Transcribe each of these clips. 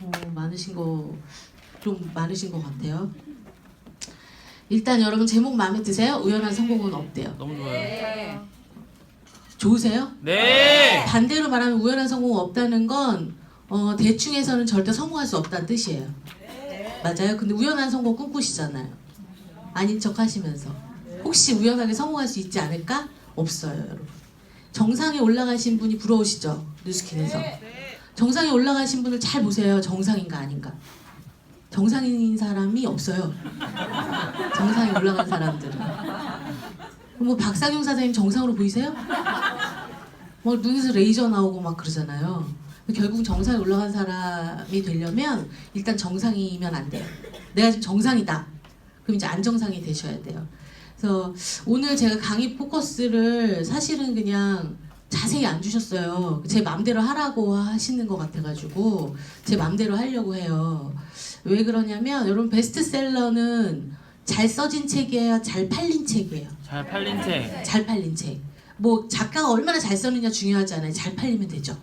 어, 많으신 거 좀 많으신 것 같아요. 일단 여러분 제목 마음에 드세요? 우연한 성공은 없대요. 너무 좋아요. 좋으세요? 네. 반대로 말하면 우연한 성공은 없다는 건 어, 대충해서는 절대 성공할 수 없다는 뜻이에요. 맞아요? 근데 우연한 성공 꿈꾸시잖아요. 아닌 척 하시면서. 혹시 우연하게 성공할 수 있지 않을까? 없어요, 여러분. 정상에 올라가신 분이 부러우시죠? 뉴스킨에서. 정상에 올라가신 분을 잘 보세요. 정상인가 아닌가. 정상인 사람이 없어요. 정상에 올라간 사람들은. 뭐 박상용 사장님 정상으로 보이세요? 막 눈에서 레이저 나오고 막 그러잖아요. 결국 정상에 올라간 사람이 되려면 일단 정상이면 안 돼요. 내가 지금 정상이다. 그럼 이제 안정상이 되셔야 돼요. 그래서 오늘 제가 강의 포커스를 사실은 그냥 자세히 안 주셨어요. 제 맘대로 하라고 하시는 것 같아가지고 제 맘대로 하려고 해요. 왜 그러냐면 여러분 베스트셀러는 잘 써진 책이에요, 잘 팔린 책이에요. 잘 팔린 책. 잘 팔린 책. 뭐 작가가 얼마나 잘 썼느냐 중요하지 않아요. 잘 팔리면 되죠.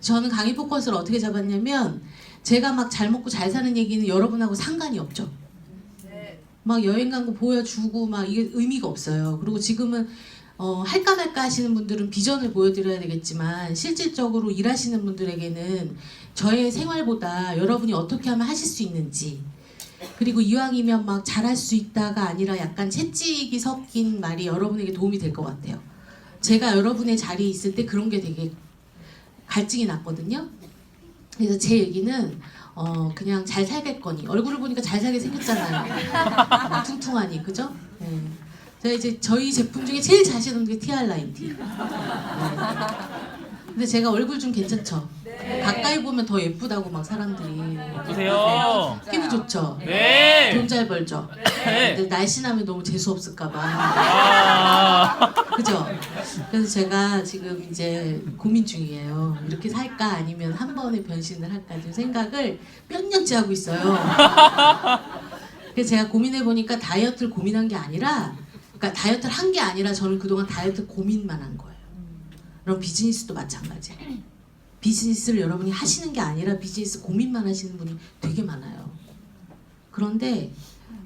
저는 강의 포커스를 어떻게 잡았냐면 제가 막 잘 먹고 잘 사는 얘기는 여러분하고 상관이 없죠. 막 여행 간 거 보여주고 막 이게 의미가 없어요. 그리고 지금은 어, 할까 말까 하시는 분들은 비전을 보여드려야 되겠지만 실질적으로 일하시는 분들에게는 저의 생활보다 여러분이 어떻게 하면 하실 수 있는지 그리고 이왕이면 막 잘할 수 있다가 아니라 약간 채찍이 섞인 말이 여러분에게 도움이 될 것 같아요. 제가 여러분의 자리에 있을 때 그런 게 되게 갈증이 났거든요. 그래서 제 얘기는 어 그냥 잘 살겠거니 얼굴을 보니까 잘 살게 생겼잖아요. 퉁퉁하니 그죠? 네. 제가 이제 저희 제품 중에 제일 자신 없는 게 TR9 T. 네. 근데 제가 얼굴 좀 괜찮죠? 가까이 보면 더 예쁘다고 막 사람들이 보세요. 피부 좋죠? 네. 돈 잘 벌죠? 네. 근데 날씬하면 너무 재수 없을까봐 아. 그죠? 그래서 제가 지금 이제 고민 중이에요. 이렇게 살까 아니면 한 번에 변신을 할까 지금 생각을 몇 년째 하고 있어요. 그래서 제가 고민해 보니까 다이어트를 고민한 게 아니라, 그러니까 다이어트를 한 게 아니라 저는 그동안 다이어트 고민만 한 거예요. 그럼 비즈니스도 마찬가지. 비즈니스를 여러분이 하시는 게 아니라 비즈니스 고민만 하시는 분이 되게 많아요. 그런데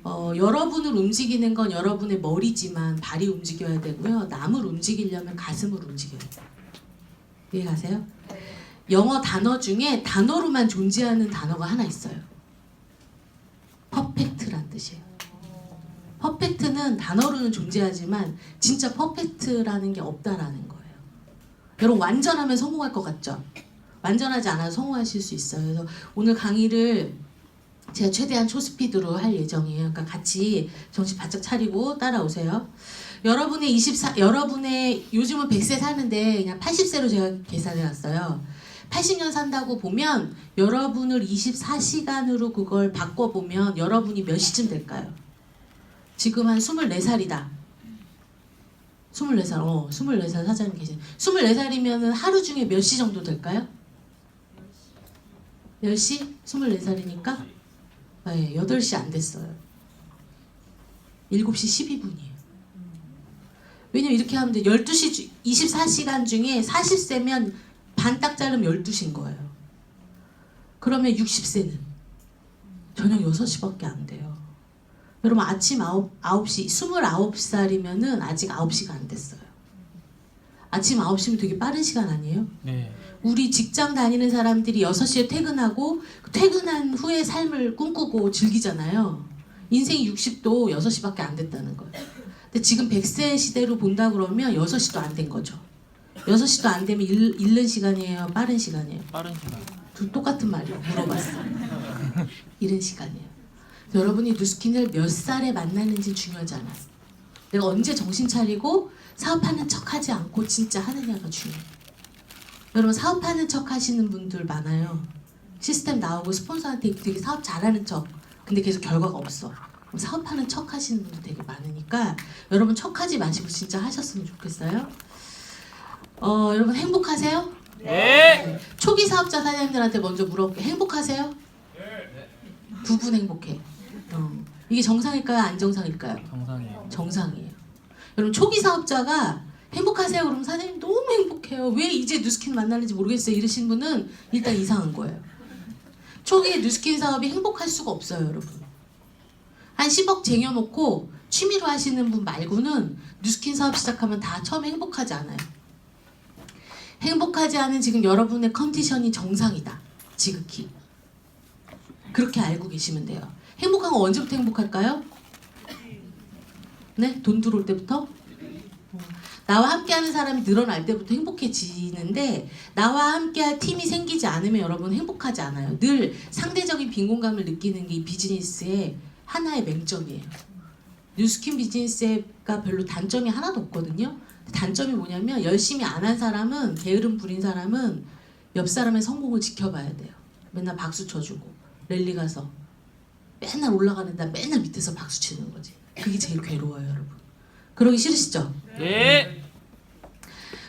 어, 여러분을 움직이는 건 여러분의 머리지만 발이 움직여야 되고요. 남을 움직이려면 가슴을 움직여야 돼요. 이해 가세요? 영어 단어 중에 단어로만 존재하는 단어가 하나 있어요. 퍼펙트란 뜻이에요. 퍼펙트는 단어로는 존재하지만 진짜 퍼펙트라는 게 없다라는 거예요. 여러분 완전하면 성공할 것 같죠? 완전하지 않아도 성공하실 수 있어요. 그래서 오늘 강의를 제가 최대한 초스피드로 할 예정이에요. 그러니까 같이 정신 바짝 차리고 따라오세요. 여러분의 24 여러분의 요즘은 100세 사는데 그냥 80세로 제가 계산해 놨어요. 80년 산다고 보면 여러분을 24시간으로 그걸 바꿔 보면 여러분이 몇 시쯤 될까요? 지금 한 24살이다. 24살, 어, 24살 사장님 계신. 24살이면 하루 중에 몇 시 정도 될까요? 10시? 24살이니까? 네, 8시 안 됐어요. 7시 12분이에요. 왜냐면 이렇게 하면 돼. 12시, 주- 24시간 중에 40세면 반 딱 자르면 12시인 거예요. 그러면 60세는 저녁 6시밖에 안 돼요. 여러분 아침 9, 9시, 29살이면은 아직 9시가 안 됐어요. 아침 9시면 되게 빠른 시간 아니에요? 네. 우리 직장 다니는 사람들이 6시에 퇴근하고 그 퇴근한 후에 삶을 꿈꾸고 즐기잖아요. 인생 60도 6시밖에 안 됐다는 거예요. 근데 지금 100세 시대로 본다 그러면 6시도 안 된 거죠. 6시도 안 되면 일, 잃는 시간이에요? 빠른 시간이에요? 빠른 시간. 둘 똑같은 말이에요. 물어봤어. 이른 시간이에요. 여러분이 뉴스킨을 몇 살에 만나는지 중요하지 않아요. 내가 언제 정신 차리고 사업하는 척하지 않고 진짜 하느냐가 중요해요. 여러분 사업하는 척 하시는 분들 많아요. 시스템 나오고 스폰서한테 되게 사업 잘하는 척. 근데 계속 결과가 없어. 사업하는 척 하시는 분들 되게 많으니까 여러분 척하지 마시고 진짜 하셨으면 좋겠어요. 어, 여러분 행복하세요? 네. 초기 사업자 사장님들한테 먼저 물어볼게요. 행복하세요? 두분 행복해. 어. 이게 정상일까요? 안 정상일까요? 정상이에요. 정상이에요. 여러분 초기 사업자가 행복하세요? 그러면 사장님 너무 행복해요. 왜 이제 뉴스킨 만나는지 모르겠어요. 이러신 분은 일단 이상한 거예요. 초기에 뉴스킨 사업이 행복할 수가 없어요, 여러분. 한 10억 쟁여놓고 취미로 하시는 분 말고는 뉴스킨 사업 시작하면 다 처음에 행복하지 않아요. 행복하지 않은 지금 여러분의 컨디션이 정상이다. 지극히. 그렇게 알고 계시면 돼요. 행복한 건 언제부터 행복할까요? 네? 돈 들어올 때부터? 어, 나와 함께하는 사람이 늘어날 때부터 행복해지는데 나와 함께할 팀이 생기지 않으면 여러분 행복하지 않아요. 늘 상대적인 빈곤감을 느끼는 게이 비즈니스의 하나의 맹점이에요. 뉴스킨 비즈니스가 별로 단점이 하나도 없거든요. 단점이 뭐냐면 열심히 안 한 사람은 게으름 부린 사람은 옆 사람의 성공을 지켜봐야 돼요. 맨날 박수 쳐주고 랠리 가서 맨날 올라가는 데 맨날 밑에서 박수 치는 거지. 그게 제일 괴로워요, 여러분. 그러기 싫으시죠? 네.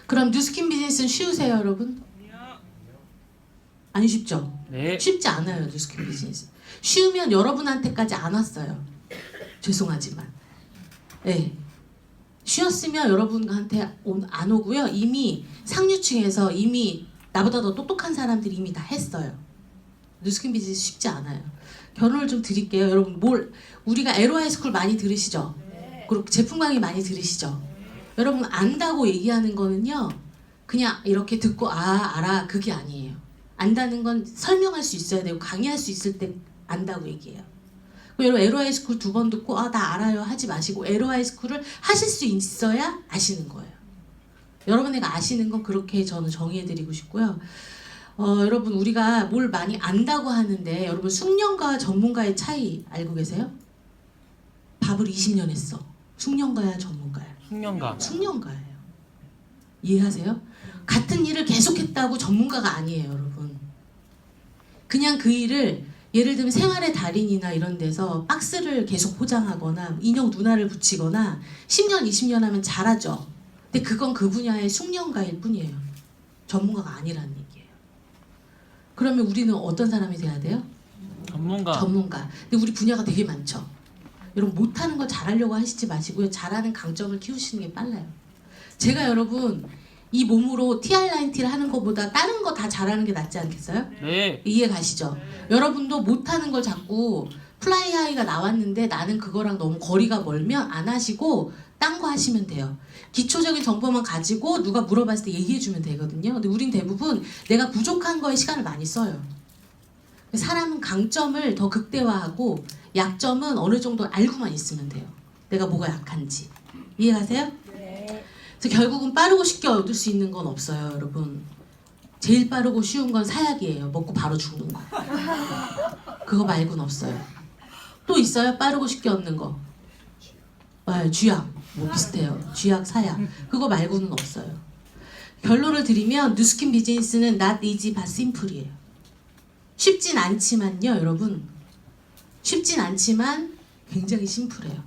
그럼 뉴스킨 비즈니스는 쉬우세요, 여러분? 안 쉽죠? 네. 쉽지 않아요, 뉴스킨 비즈니스. 쉬우면 여러분한테까지 안 왔어요. 죄송하지만. 네. 쉬었으면 여러분한테 온- 안 오고요. 이미 상류층에서 이미 나보다 더 똑똑한 사람들이 이미 다 했어요. 뉴스킨 비즈니스 쉽지 않아요. 결론을 좀 드릴게요. 여러분 뭘 우리가 에로 하이 스쿨 많이 들으시죠? 그리고 제품 강의 많이 들으시죠? 여러분 안다고 얘기하는 거는요. 그냥 이렇게 듣고 아 알아 그게 아니에요. 안다는 건 설명할 수 있어야 되고 강의할 수 있을 때 안다고 얘기해요. 여러분 에로 하이 스쿨 두 번 듣고 아 나 알아요 하지 마시고 에로 하이 스쿨을 하실 수 있어야 아시는 거예요. 여러분에게 아시는 건 그렇게 저는 정의해드리고 싶고요. 어, 여러분 우리가 뭘 많이 안다고 하는데 여러분 숙련가와 전문가의 차이 알고 계세요? 밥을 20년 했어. 숙련가야 전문가야? 숙련가. 숙련가예요. 이해하세요? 같은 일을 계속했다고 전문가가 아니에요, 여러분. 그냥 그 일을 예를 들면 생활의 달인이나 이런 데서 박스를 계속 포장하거나 인형 눈알을 붙이거나 10년, 20년 하면 잘하죠. 근데 그건 그 분야의 숙련가일 뿐이에요. 전문가가 얘기예요. 그러면 우리는 어떤 사람이 돼야 돼요? 전문가. 전문가. 근데 우리 분야가 되게 많죠. 여러분 못하는 거 잘하려고 하시지 마시고요. 잘하는 강점을 키우시는 게 빨라요. 제가 여러분 이 몸으로 TR 라인 T를 하는 것보다 다른 거 다 잘하는 게 낫지 않겠어요? 네. 이해 가시죠? 여러분도 못하는 걸 자꾸 플라이 하이가 나왔는데 나는 그거랑 너무 거리가 멀면 안 하시고 딴 거 하시면 돼요. 기초적인 정보만 가지고 누가 물어봤을 때 얘기해 주면 되거든요. 근데 우린 대부분 내가 부족한 거에 시간을 많이 써요. 사람은 강점을 더 극대화하고 약점은 어느 정도 알고만 있으면 돼요. 내가 뭐가 약한지. 이해가세요? 그래서 결국은 빠르고 쉽게 얻을 수 있는 건 없어요, 여러분. 제일 빠르고 쉬운 건 사약이에요. 먹고 바로 죽는 거. 그거 말고는 없어요. 또 있어요? 빠르고 쉽게 얻는 거. 아, 쥐약. 뭐 비슷해요. 쥐약, 사약. 그거 말고는 없어요. 결론을 드리면 뉴스킨 비즈니스는 not easy but simple이에요. 쉽진 않지만요, 여러분. 쉽진 않지만 굉장히 심플해요.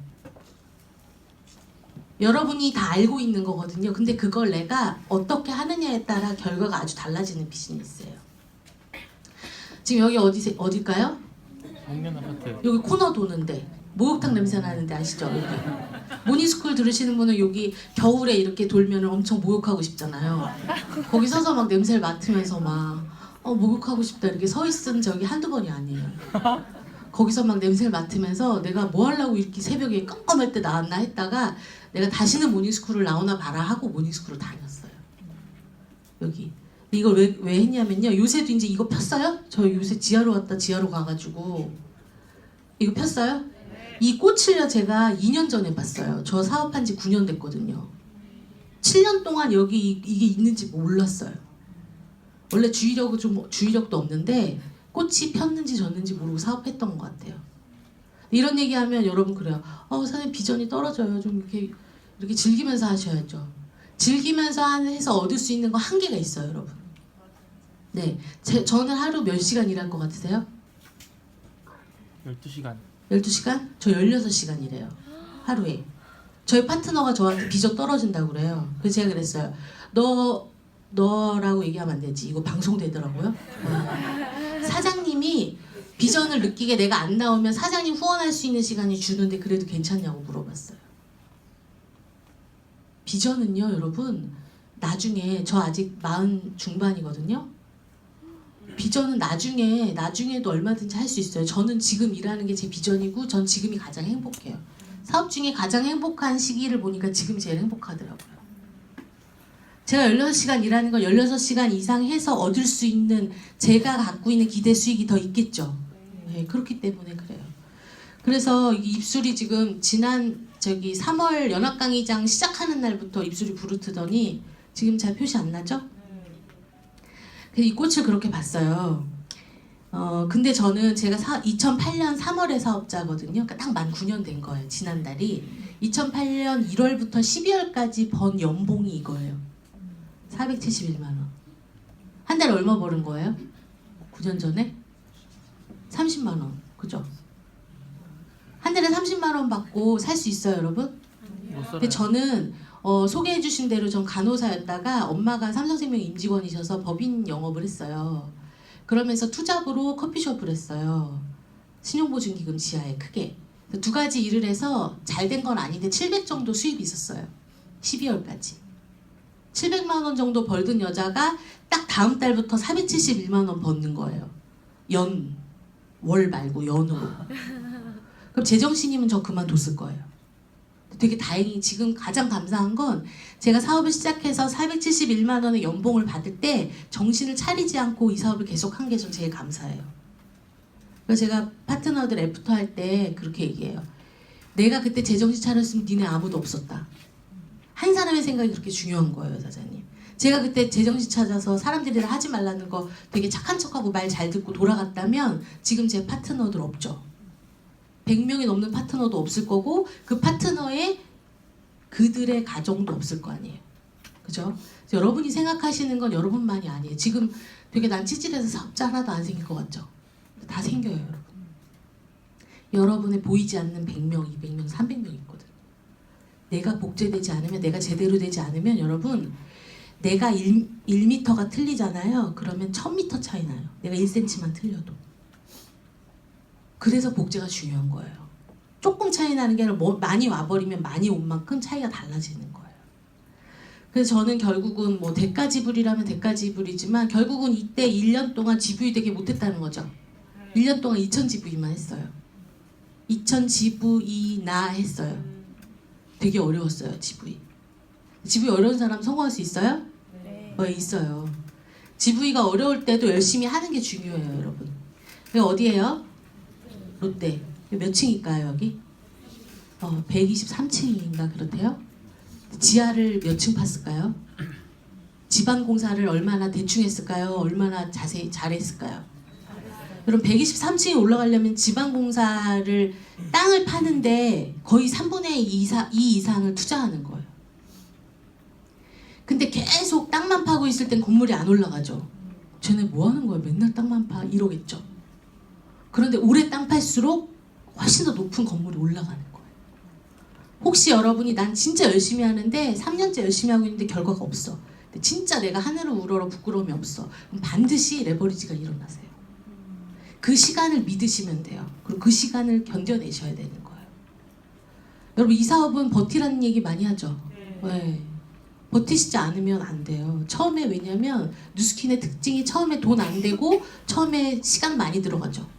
여러분이 다 알고 있는 거거든요. 근데 그걸 내가 어떻게 하느냐에 따라 결과가 아주 달라지는 비즈니스예요. 지금 여기 어디 어딜까요? 여기 코너 도는데 목욕탕 냄새 나는데 아시죠? 여기 모니스쿨 들으시는 분은 여기 겨울에 이렇게 돌면 엄청 목욕하고 싶잖아요. 거기 서서 막 냄새를 맡으면서 막 어, 목욕하고 싶다 이렇게 서 있은 적이 한두 번이 아니에요. 거기서 막 냄새를 맡으면서 내가 뭐 하려고 이렇게 새벽에 깜깜할 때 나왔나 했다가 내가 다시는 모닝스쿨을 나오나 봐라 하고 모닝스쿨을 다녔어요. 여기 이걸 왜, 왜 했냐면요. 요새도 이제 이거 폈어요? 저 요새 지하로 왔다 지하로 가가지고 이거 폈어요? 이 꽃을요 제가 2년 전에 봤어요. 저 사업한 지 9년 됐거든요. 7년 동안 여기 이- 이게 있는지 몰랐어요. 원래 주의력은 좀 주의력도 없는데 꽃이 폈는지 졌는지 모르고 사업했던 것 같아요. 이런 얘기하면 여러분 그래요. 어 사장님 비전이 떨어져요. 좀 이렇게 이렇게 즐기면서 하셔야죠. 즐기면서 한- 해서 얻을 수 있는 거 한계가 있어요, 여러분. 네, 제, 저는 하루 몇 시간 일할 것 같으세요? 12시간. 12시간? 저 16시간 이래요. 하루에. 저희 파트너가 저한테 비전 떨어진다고 그래요. 그래서 제가 그랬어요. 너, 너라고 얘기하면 안 되지. 이거 방송되더라고요. 네. 사장님이 비전을 느끼게 내가 안 나오면 사장님 후원할 수 있는 시간이 주는데 그래도 괜찮냐고 물어봤어요. 비전은요, 여러분, 나중에 저 아직 마흔 중반이거든요. 비전은 나중에 나중에도 얼마든지 할 수 있어요. 저는 지금 일하는 게 제 비전이고 전 지금이 가장 행복해요. 사업 중에 가장 행복한 시기를 보니까 지금 제일 행복하더라고요. 제가 16시간 일하는 걸 16시간 이상 해서 얻을 수 있는 제가 갖고 있는 기대 수익이 더 있겠죠. 네, 그렇기 때문에 그래요. 그래서 이 입술이 지금 지난 저기 3월 연합 강의장 시작하는 날부터 입술이 부르트더니 지금 잘 표시 안 나죠? 그래서 이 꽃을 그렇게 봤어요. 어 근데 저는 제가 사, 2008년 3월에 사업자거든요. 그러니까 딱 만 9년 된 거예요. 지난달이 2008년 1월부터 12월까지 번 연봉이 이거예요. 471만 원. 한 달에 얼마 버는 거예요? 9년 전에 30만 원. 그죠? 한 달에 30만 원 받고 살 수 있어요, 여러분? 근데 저는 어, 소개해 주신 대로 전 간호사였다가 엄마가 삼성생명 임직원이셔서 법인 영업을 했어요. 그러면서 투잡으로 커피숍을 했어요. 신용보증기금 지하에 크게. 그두 가지 일을 해서 잘 된 건 아닌데 700 정도 수입이 있었어요. 12월까지. 700만 원 정도 벌던 여자가 딱 다음 달부터 471만 원 버는 거예요. 연, 월 말고 연으로. 그럼 제정신이면 저 그만뒀을 거예요. 되게 다행히 지금 가장 감사한 건 제가 사업을 시작해서 471만 원의 연봉을 받을 때 정신을 차리지 않고 이 사업을 계속 한 게전 제일 감사해요. 그래서 제가 파트너들 애프터 할 때 그렇게 얘기해요. 내가 그때 제정신 차렸으면 니네 아무도 없었다. 한 사람의 생각이 그렇게 중요한 거예요, 사장님. 제가 그때 제정신 찾아서 사람들이랑 하지 말라는 거 되게 착한 척하고 말 잘 듣고 돌아갔다면 지금 제 파트너들 없죠. 100명이 넘는 파트너도 없을 거고 그 파트너의 그들의 가정도 없을 거 아니에요. 그죠? 여러분이 생각하시는 건 여러분만이 아니에요. 지금 되게 난 찌질해서 사업자 하나도 안 생길 것 같죠? 다 생겨요, 여러분. 여러분의 보이지 않는 100명, 200명, 300명 있거든. 내가 복제되지 않으면, 내가 제대로 되지 않으면 여러분, 내가 1, 1m가 틀리잖아요. 그러면 1000m 차이 나요. 내가 1cm만 틀려도. 그래서 복제가 중요한 거예요. 조금 차이 나는 게 아니라 뭐 많이 와버리면 많이 온 만큼 차이가 달라지는 거예요. 그래서 저는 결국은 뭐 대가 지불이라면 대가 지불이지만 결국은 이때 1년 동안 GV 되게 못했다는 거죠. 1년 동안 2천 GV만 했어요. 2천 GV나 했어요. 되게 어려웠어요, GV. GV 어려운 사람 성공할 수 있어요? 어, 있어요. GV가 어려울 때도 열심히 하는 게 중요해요, 여러분. 여기 어디예요? 롯데. 몇 층일까요, 여기? 어, 123층인가 그렇대요? 지하를 몇 층 팠을까요? 지방 공사를 얼마나 대충 했을까요? 얼마나 자세히 잘했을까요? 여러분 123층에 올라가려면 지방 공사를 땅을 파는데 거의 3분의 2 이상, 2 이상을 투자하는 거예요. 근데 계속 땅만 파고 있을 땐 건물이 안 올라가죠. 쟤네 뭐 하는 거야? 맨날 땅만 파 이러겠죠. 그런데 오래 땅 팔수록 훨씬 더 높은 건물이 올라가는 거예요. 혹시 여러분이 난 진짜 열심히 하는데 3년째 열심히 하고 있는데 결과가 없어. 진짜 내가 하늘을 우러러 부끄러움이 없어. 그럼 반드시 레버리지가 일어나세요. 그 시간을 믿으시면 돼요. 그리고 그 시간을 견뎌내셔야 되는 거예요. 여러분 이 사업은 버티라는 얘기 많이 하죠. 네. 버티시지 않으면 안 돼요. 처음에 왜냐면 뉴스킨의 특징이 처음에 돈 안 되고 처음에 시간 많이 들어가죠.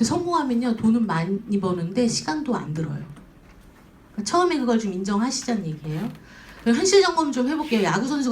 근데 성공하면요 돈은 많이 버는데 시간도 안 들어요. 처음에 그걸 좀 인정하시자는 얘기예요. 현실 점검 좀 해볼게요. 야구 선수